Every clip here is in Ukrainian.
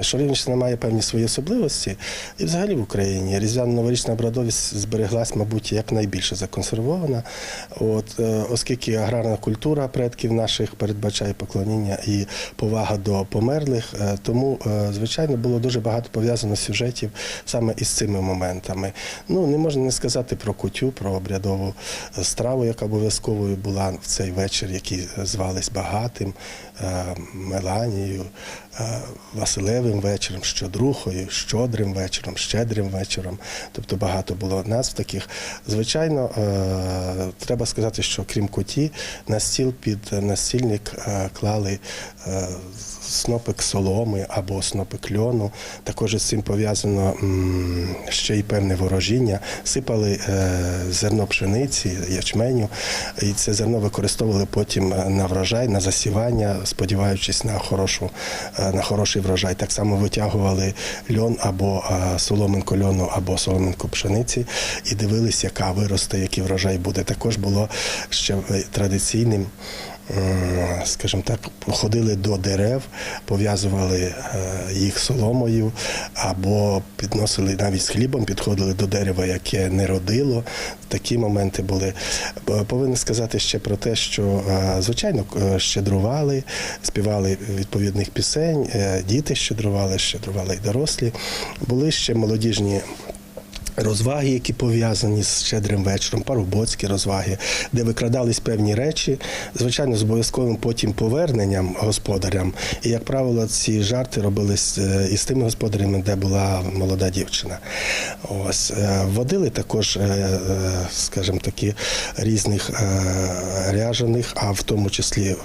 Що має певні свої особливості, і взагалі в Україні різдвяно-новорічна обрядовість збереглась, мабуть, якнайбільше законсервована. От, е, оскільки аграрна культура предків наших передбачає поклоніння і повага до померлих, е, тому, е, звичайно, було дуже багато пов'язано сюжетів саме із цими моментами. Ну, не можна не сказати про кутю, про обрядову страву, яка обов'язковою була в цей вечір, який звались багатим, Меланією, е, Василевим вечором, щодрухою, щодрим вечором, щедрим вечором. Тобто багато було назв таких. Звичайно, е, треба сказати, що крім куті, на стіл під настільник е, клали е, снопик соломи або снопик льону. Також з цим пов'язано ще й певне ворожіння. Сипали зерно пшениці, ячменю, і це зерно використовували потім на врожай, на засівання, сподіваючись на хорошу, на хороший врожай. Так само витягували льон або соломинку льону, або соломинку пшениці і дивились, яка виросте, який врожай буде. Також було ще е, традиційним. М, Скажімо так, ходили до дерев, пов'язували е, їх соломою або підносили навіть з хлібом, підходили до дерева, яке не родило. Такі моменти були. Повинен сказати ще про те, що е, звичайно е, щедрували, співали відповідних пісень, е, діти щедрували, щедрували і дорослі. Були ще молодіжні. Розваги, які пов'язані з щедрим вечором, парубоцькі розваги, де викрадались певні речі, звичайно, з обов'язковим потім поверненням господарям. І, як правило, ці жарти робились е, із тими господарями, де була молода дівчина. Ось е, водили також, е, скажімо такі, різних ряжених, а в тому числі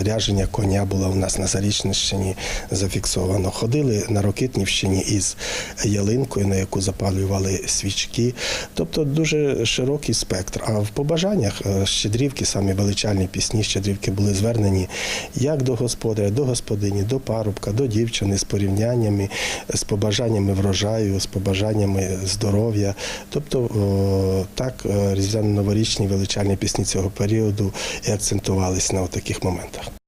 ряження коня було у нас на Зарічнищині зафіксовано. Ходили на Рокитнівщині із ялинкою, на яку запалювали свічки. Тобто дуже широкий спектр. А в побажаннях е, щедрівки, самі величальні пісні, щедрівки були звернені як до господаря, до господині, до парубка, до дівчини з порівняннями, з побажаннями врожаю, з побажаннями здоров'я. Тобто так е, різдвяно-новорічні величальні пісні цього періоду і акцентувалися на таких моментах.